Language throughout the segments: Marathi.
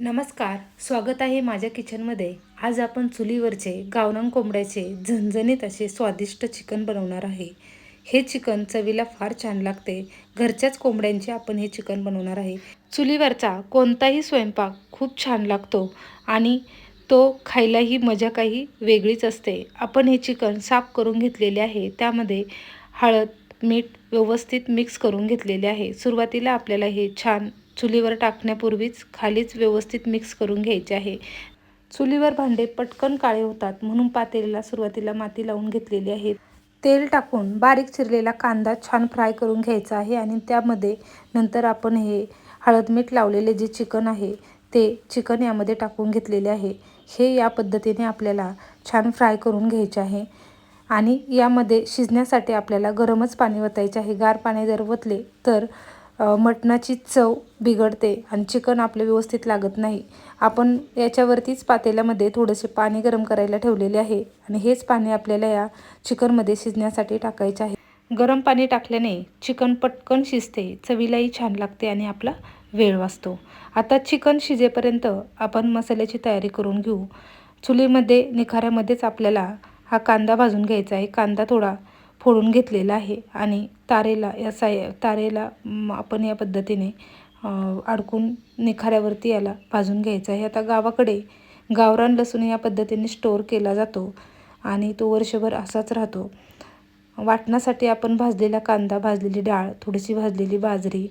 नमस्कार स्वागत आहे माझ्या किचनमध्ये. आज आपण चुलीवरचे गावरान कोंबड्याचे झणझणीत असे स्वादिष्ट चिकन बनवणार आहे. हे चिकन चवीला फार छान लागते. घरच्याच कोंबड्यांचे आपण हे चिकन बनवणार आहे. चुलीवरचा कोणताही स्वयंपाक खूप छान लागतो आणि तो खायलाही मजा काही वेगळीच असते. आपण हे चिकन साफ करून घेतलेले आहे. त्यामध्ये हळद मीठ व्यवस्थित मिक्स करून घेतलेले आहे. सुरुवातीला आपल्याला हे छान चुलीवर टाकण्यापूर्वीच खालीच व्यवस्थित मिक्स करून घ्यायचे आहे. चुलीवर भांडे पटकन काळे होतात म्हणून पातेलीला सुरुवातीला माती लावून घेतलेली आहे. तेल टाकून बारीक चिरलेला कांदा छान फ्राय करून घ्यायचा आहे आणि त्यामध्ये नंतर आपण हे हळद मीठ लावलेले जे चिकन आहे ते चिकन यामध्ये टाकून घेतलेले आहे. हे या पद्धतीने आपल्याला छान फ्राय करून घ्यायचे आहे आणि यामध्ये शिजण्यासाठी आपल्याला गरमच पाणी वतायचे आहे. गार पाणी जर वतले तर मटणाची चव बिघडते आणि चिकन आपलं व्यवस्थित लागत नाही. आपण याच्यावरतीच पातेल्यामध्ये थोडेसे पाणी गरम करायला ठेवलेले आहे आणि हेच पाणी आपल्याला या चिकनमध्ये शिजण्यासाठी टाकायचे आहे. गरम पाणी टाकल्याने चिकन पटकन शिजते चवीलाही छान लागते आणि आपला वेळ वाचतो. आता चिकन शिजेपर्यंत आपण मसाल्याची तयारी करून घेऊ. चुलीमध्ये निखाऱ्यामध्येच आपल्याला हा कांदा भाजून घ्यायचा आहे. कांदा थोडा फोडून घेतलेला आहे आणि तारेला या साय तारेला आपण या पद्धतीने अडकून निखाऱ्यावरती याला भाजून घ्यायचा आहे. आता गावाकडे गावरान लसूण या पद्धतीने स्टोअर केला जातो आणि तो वर्षभर असाच राहतो. वाटणासाठी आपण भाजलेला कांदा भाजलेली डाळ थोडीशी भाजलेली बाजरी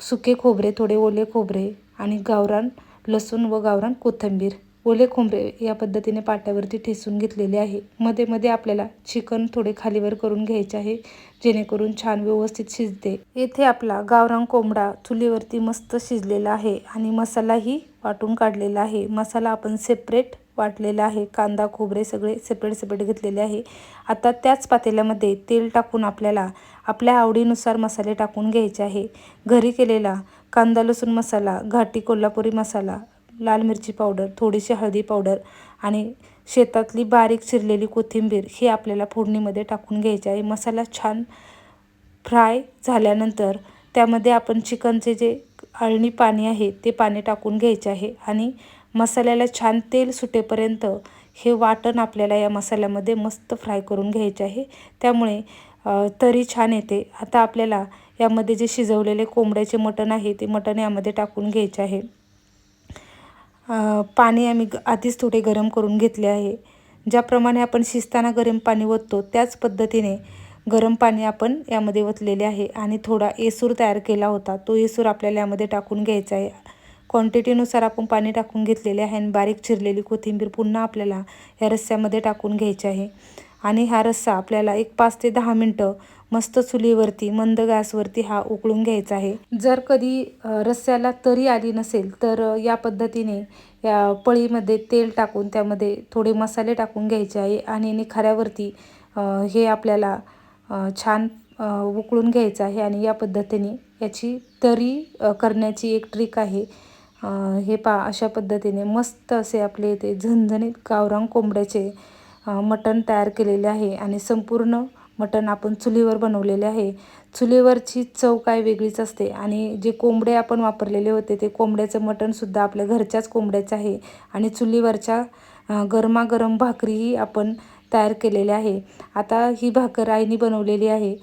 सुके खोबरे थोडे ओले खोबरे आणि गावरान लसूण व गावरान कोथिंबीर ओले खोंबरे या पद्धतीने पाट्यावरती ठेसून घेतलेले आहे. मध्ये मध्ये आपल्याला चिकन थोडे खालीवर करून घ्यायचे आहे जेणेकरून छान व्यवस्थित शिजते. येथे आपला गावरान कोंबडा चुलीवरती मस्त शिजलेला आहे आणि मसालाही वाटून काढलेला आहे. मसाला आपण सेपरेट वाटलेला आहे. कांदा खोबरे सगळे सेपरेट सेपरेट घेतलेले आहे. आता त्याच पातेल्यामध्ये तेल टाकून आपल्याला आपल्या आवडीनुसार मसाले टाकून घ्यायचे आहे. घरी केलेला कांदा लसूण मसाला घाटी कोल्हापुरी मसाला लाल मिरची पावडर थोडीशी हळदी पावडर आणि शेतातली बारीक चिरलेली कोथिंबीर हे आपल्याला फोडणीमध्ये टाकून घ्यायची आहे. मसाला छान फ्राय झाल्यानंतर त्यामध्ये आपण चिकनचे जे अळणी पाणी आहे ते पाणी टाकून घ्यायचे आहे आणि मसाल्याला छान तेल सुटेपर्यंत हे वाटण आपल्याला या मसाल्यामध्ये मस्त फ्राय करून घ्यायचे आहे. त्यामुळे तरी छान येते. आता आपल्याला यामध्ये जे शिजवलेले कोंबड्याचे मटण आहे ते मटण यामध्ये टाकून घ्यायचे आहे. पाणी आम्ही आधीच थोडे गरम करून घेतले आहे. ज्याप्रमाणे आपण शिजताना गरम पाणी ओततो त्याच पद्धतीने गरम पाणी आपण यामध्ये ओतलेले आहे. आणि थोडा एसूर तयार केला होता. तो एसूर आपल्याला यामध्ये टाकून घ्यायचा आहे. क्वांटिटीनुसार आपण पाणी टाकून घेतलेले आहे आणि बारीक चिरलेली कोथिंबीर पुन्हा आपल्याला या रस्स्यामध्ये टाकून घ्यायची आहे. आणि हा रस्सा आपल्याला एक पाच ते दहा मिनटं मस्त चुलीवरती मंद गॅसवरती हा उकळून घ्यायचा आहे. जर कधी रस्स्याला तरी आली नसेल तर या पद्धतीने या पळीमध्ये तेल टाकून त्यामध्ये थोडे मसाले टाकून घ्यायचे आहे आणि निखाऱ्यावरती हे आपल्याला छान उकळून घ्यायचं आहे आणि या पद्धतीने याची तरी करण्याची एक ट्रिक आहे. हे पा अशा पद्धतीने मस्त असे आपले ते झणझणीत गावरांग कोंबड्याचे मटण तयार केलेले आहे आणि संपूर्ण मटण आपण चुलीवर बनवलेले आहे. चुलीवरची चव काय वेगळीच असते आणि जे कोंबडे आपण वापरलेले होते ते कोंबड्याचं मटणसुद्धा आपल्या घरच्याच कोंबड्याचं आहे आणि चुलीवरच्या गरमागरम भाकरीही आपण तयार केलेल्या आहे. आता ही भाकर आईनी बनवलेली आहे.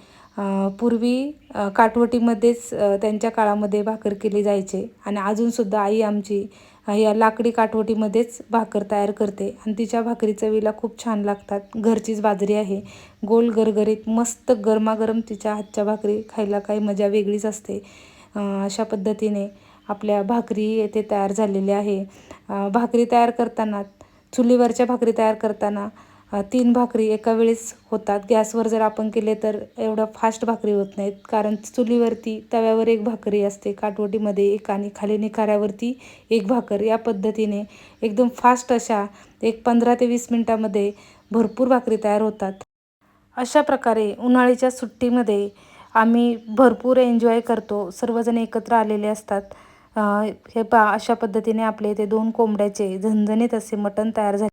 पूर्वी काठवटीमध्येच त्यांच्या काळामध्ये भाकर केली जायचे आणि अजूनसुद्धा आई आमची या लाकडी काठवटीमध्येच भाकर तयार करते. आणि तिच्या भाकरी चवीला खूप छान लागतात. घरचीच बाजरी आहे. गोल गरगरीत मस्त गरमागरम तिच्या हातच्या भाकरी खायला काही मजा वेगळीच असते. अशा पद्धतीने आपल्या भाकरी येथे तयार झालेल्या आहे. भाकरी तयार करताना चुलीवरच्या भाकरी तयार करताना तीन भाकरी एका वेळेस होतात. गॅसवर जर आपण केले तर एवढं फास्ट भाकरी होत नाहीत. कारण चुलीवरती तव्यावर एक भाकरी असते. काटवटीमध्ये एक आणि खाली निखाऱ्यावरती एक भाकर. या पद्धतीने एकदम फास्ट अशा एक पंधरा ते वीस मिनटामध्ये भरपूर भाकरी तयार होतात. अशा प्रकारे उन्हाळीच्या सुट्टीमध्ये आम्ही भरपूर एन्जॉय करतो. सर्वजण एकत्र आलेले असतात. हे पा अशा पद्धतीने आपले ते दोन कोंबड्याचे झणझणीत असे मटण तयार झाले.